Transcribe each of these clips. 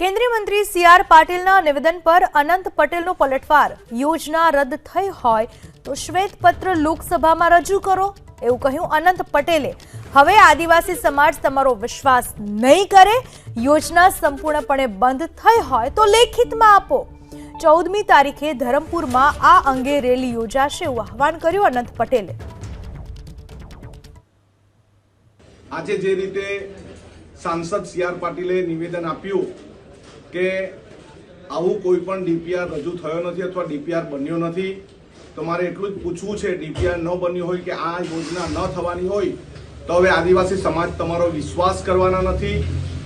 કેન્દ્રીય મંત્રી C R પાટીલના નિવેદન પર અનંત પટેલનો પલટવાર. યોજના રદ થઈ હોય તો શ્વેતપત્ર લોકસભામાં રજૂ કરો. એવું કહ્યું અનંત પટેલે. હવે આદિવાસી સમાજ તમારો વિશ્વાસ નહીં કરે, યોજના સંપૂર્ણપણે બંધ થઈ હોય તો લેખિતમાં આપો. ચૌદમી તારીખે ધરમપુરમાં આ અંગે રેલી યોજાશે એવું આહવાન કર્યું અનંત પટેલે. આજે જે રીતે સાંસદ સી આર પાટીલે નિવેદન આપ્યું કે આવું કોઈ પણ ડીપીઆર રજૂ થયો નથી અથવા ડીપીઆર બન્યો નથી. તો મારે એટલું જ પૂછવું છે, ડીપીઆર ન બન્યું હોય કે આ યોજના ન થવાની હોય, તો હવે આદિવાસી સમાજ તમારો વિશ્વાસ કરવાના નથી.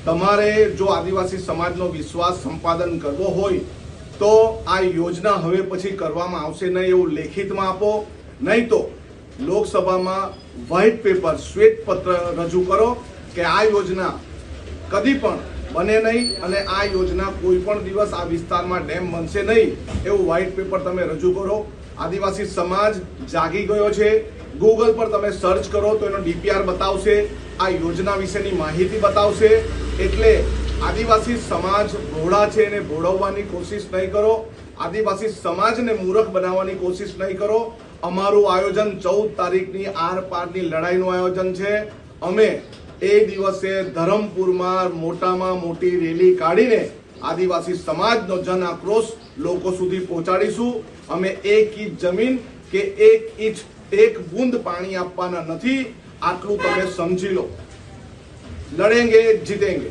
તમારે જો આદિવાસી સમાજનો વિશ્વાસ સંપાદન કરવો હોય, તો આ યોજના હવે પછી કરવામાં આવશે નહીં એવું લેખિતમાં આપો. નહીં તો લોકસભામાં વ્હાઇટ પેપર શ્વેત પત્ર રજૂ કરો કે આ યોજના કદી પણ બને નહીં અને આ યોજના કોઈ પણ દિવસ આ વિસ્તારમાં ડેમ બનશે નહીં એવું વ્હાઇટ પેપર તમે રજૂ કરો. આદિવાસી સમાજ જાગી ગયો છે. ગૂગલ પર તમે સર્ચ કરો તો એનો ડીપીઆર બતાવશે. આ યોજના વિશેની માહિતી બતાવશે. એટલે આદિવાસી સમાજ ભોળા છે એને ભોળવવાની કોશિશ નહીં કરો. આદિવાસી સમાજને મૂરખ બનાવવાની કોશિશ નહીં કરો. અમારું આયોજન ચૌદ તારીખની આર પારની લડાઈનું આયોજન છે. અમે એ દિવસે ધરમપુરમાં મોટામાં મોટી રેલી કાઢીને આદિવાસી સમાજનો જન આક્રોશ લોકો સુધી પહોંચાડીશું. અમે એક ઇંચ જમીન કે એક ઇંચ એક બુંદ પાણી આપવાના નથી. આટલું તમે સમજી લો. લડેંગે જીતેંગે.